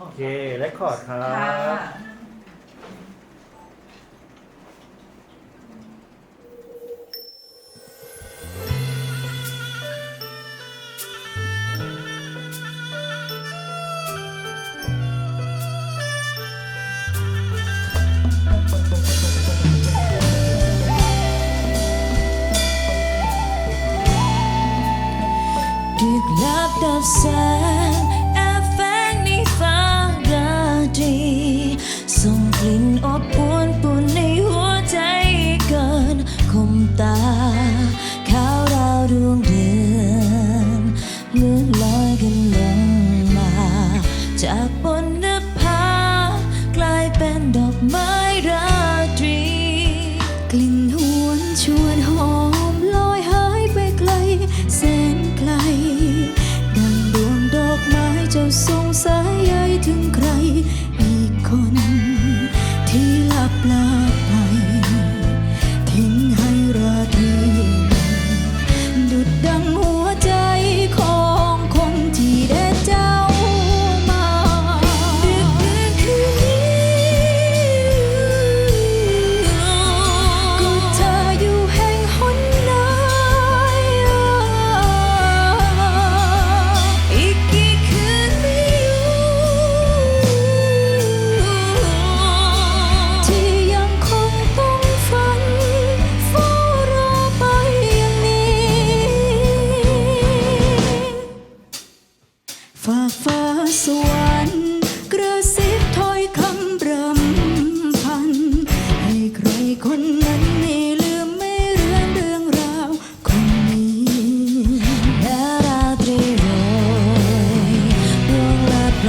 โอเคและคอร์ดครัค่ะบ ดึกลับดับแสง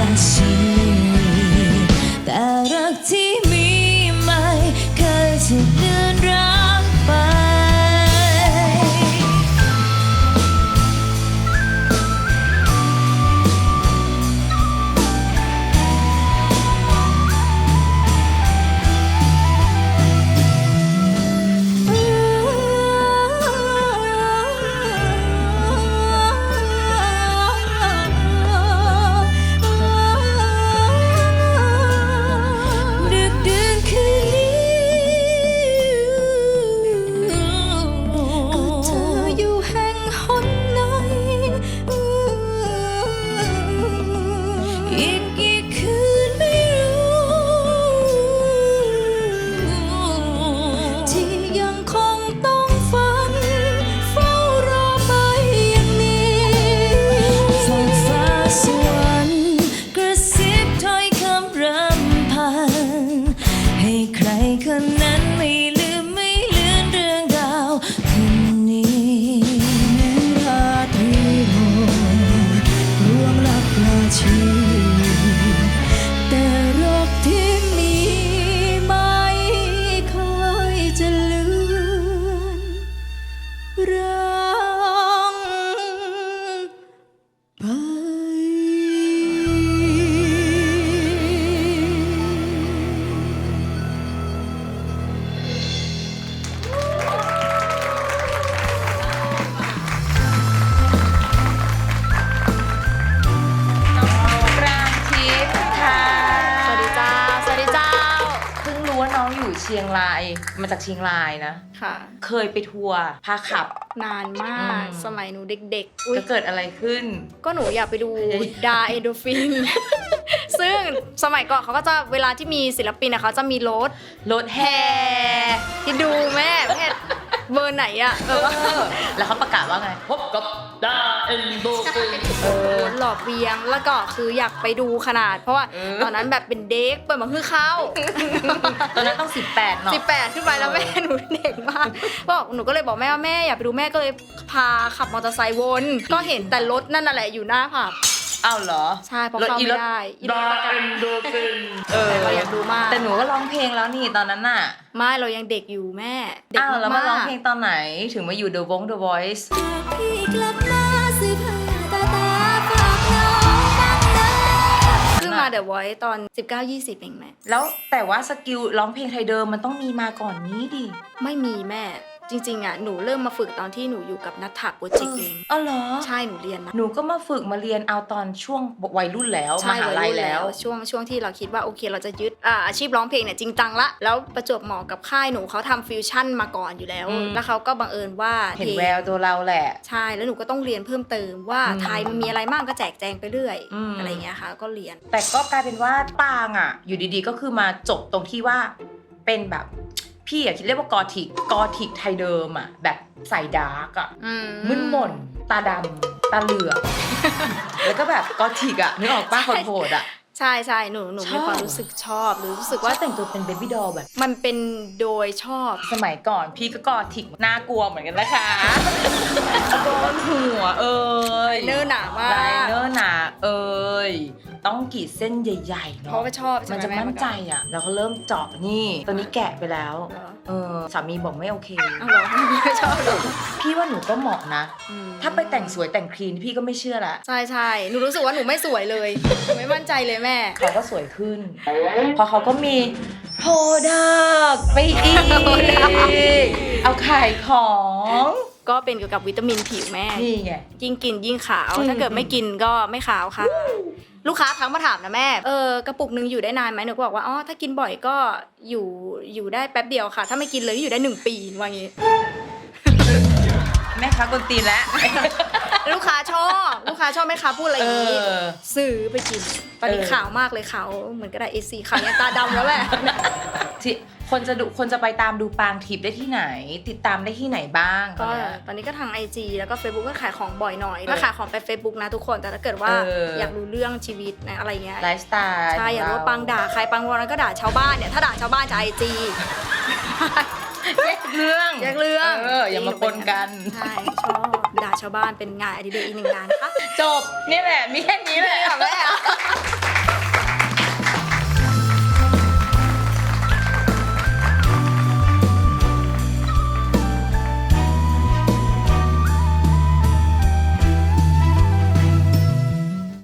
วง องอยู่เชียงรายมาจากเชียงรายนะ ค่ะ เคยไปทัวร์พาขับ นานมาก อืม สมัยหนูเด็กๆ อุ๊ย จะเกิดอะไรขึ้น ก็หนูอยากไปดูดาเอโดฟิน ซึ่งสมัยก่อนเขาก็จะเวลาที่มีศิลปินอะเขาจะมีรถรถแห่ที่ดูแม่แม่ เบอร์ไหนอะแบบว่าเออแล้วเขาประกาศว่าไงพบกับดาเอ็นโดฟินเออหลอกเวียงแล้วก็คืออยากไปดูขนาด เพราะว่าเออตอนนั้นแบบเป็นเด็กเปิดมาคือเข้า ตอนนั้นต้อง 18เนาะสิบแปดขึ้นไปแล้วแม่หนูเด็กมากบอกหนูก็เลยบอกแม่ว่าแม่อยากไปดูแม่ก็เลยพาขับมอเตอร์ไซค์วน ก็เห็นแต่รถนั่นน่ะแหละอยู่หน้าผับ อ้าวเหรอ ใช่เพราะเข้าไม่ได้อีรดาถประกันเอ็นโดฟินเออแต่เราอยากดูมากแต่หนูก็ร้องเพลงแล้วนี่ตอนนั้นน่ะไม่เรายังเด็กอยู่แม่ เด็กอ้าวแล้วมาร้องกๆเพลงตอนไหนถึงมาอยู่ The Vong The Voice พี่กลับมาซื้อผ้าตาตาฝากน้องบ้างนะขึ้นมาเดอะไวท์ตอน 19-20เองแม่แล้วแต่ว่าสกิลร้องเพลงไทยเดิมมันต้องมีมาก่อนนี้ดิไม่มีแม่ จจริงๆอะหนูเริ่มมาฝึกตอนที่หนูอยู่กับนัทถักโปรเจกต์เองอ๋อเหรอ ใช่หนูเรียนนะหนูก็มาฝึกมาเรียนเอาตอนช่วงวัยรุ่นแล้วมใช่หาลัยวัรุ่นแล้ว ช่วงช่วงที่เราคิดว่าโอเคเราจะยึดอ่าอาชีพร้องเพลงเนี่ยจริงจังละแล้วประจวบเหมาะกับค่ายหนูเขาทำฟิวชั่นมาก่อนอยู่แล้ว อืม แล้วเขาก็บังเอิญว่าเห็นพลง แววตัวเราแหละ ใช่ แล้วหนูก็ต้องเรียนเพิ่มเติมว่าอืมไทยมันมีอะไรบ้างก็แจกแจงไปเรื่อยอืมอะไรเงี้ยค่ะ ก็เรียน แต่ก็กลายเป็นว่าปางอะ อยู่ดีๆก็คือมาจบตรงที่ว่าเป็นแบบ พี่อะคิดเรียกว่ากอธิกกอธิกไทยเดิมอะแบบใส่ดาร์กอะอืมึนหม่นตาดำตาเหลือกแล้วก็แบบกอธิกอะนึกออกป้าคนโหดอะใช่ใช่หนูหนูชอบมีความรู้สึกชอบหรือรู้สึกว่าว่าแต่งตัวเป็นเบบี้ดอลแบบ มันเป็นโดยชอบสมัยก่อนพี่ก็กอธิกน่ากลัวเหมือนกันนะคะโกนหัวเอ้ยเนื้อหนามาก ลายเนื้อหนาเอ้ย ต้องกรีดเส้นใหญ่ๆเพเนาะราะว่าชอบใช่มันไหจะแมั่นใจอะแล้วก็เริ่มเจาะนี่ตอนนี้แกะไปแล้วเหรอเออสามีบอกไม่โอเค เอาเหรอไม่ชอบเหรอพี่ว่าหนูก็เหมาะนะ อืมถ้าไปแต่งสวยแต่งคลีนพี่ก็ไม่เชื่อละใช่ใช่หนูรู้สึกว่าหนูไม่สวยเลยหนูไม่มั่นใจเลยแม่ เขาก็สวยขึ้นพอเขาก็มีโพดักไปอีก เอาขายของ ก็เป็นเกี่ยวกับวิตามินผิวแม่ นี่ไง ยิ่งกินยิ่งขาว อืม ถ้าเกิดไม่กินก็ไม่ขาวค่ะ ลูกค้าทักมาถามนะแม่ เออกระปุกหนึ่งอยู่ได้นานไหมหนูก็บอกว่า อ๋อ ถ้ากินบ่อยก็อยู่อยู่ได้แป๊บเดียวค่ะ ถ้าไม่กินเลยก็อยู่ได้หนึ่งปีว่างี้ แม่ค้ากวนตีนแล้ว ลูกค้าชอบ ลูกค้าชอบไหมคะพูดอะไรอย่างนี้ เออ ซื้อไปกิน ตอนนี้เออขาวมากเลยขาวเหมือนกระดาษ A4 ขาวยันตาดำแล้วแหละ ที่คนจะดูคนจะไปตามดูปางทิพย์ได้ที่ไหน ติดตามได้ที่ไหนบ้างก็ตอนเนี้ย ตอนนี้ก็ทาง IG แล้วก็ Facebook ก็ขายของบ่อยหน่อย ก็ขายของไป Facebook นะทุกคน แต่ถ้าเกิดว่าเอออ อยากรู้เรื่องชีวิตนะอะไรเงี้ย ไลฟ์สไตล์ใช่ อยากรู้ว่าขปังด่าใครปังวันนั้นก็ด่าชาวบ้านเนี่ย ถ้าด่าชาวบ้านจะไอจีแยกเรื่องแยกเรื่องเอออย่ามาปนกัน ใช่ชอบด่าชาวบ้านเป็นงานอดิเรกอีกหนึ่งงานค่ะจบ นี่แหละ มีแค่นี้แหละ แม่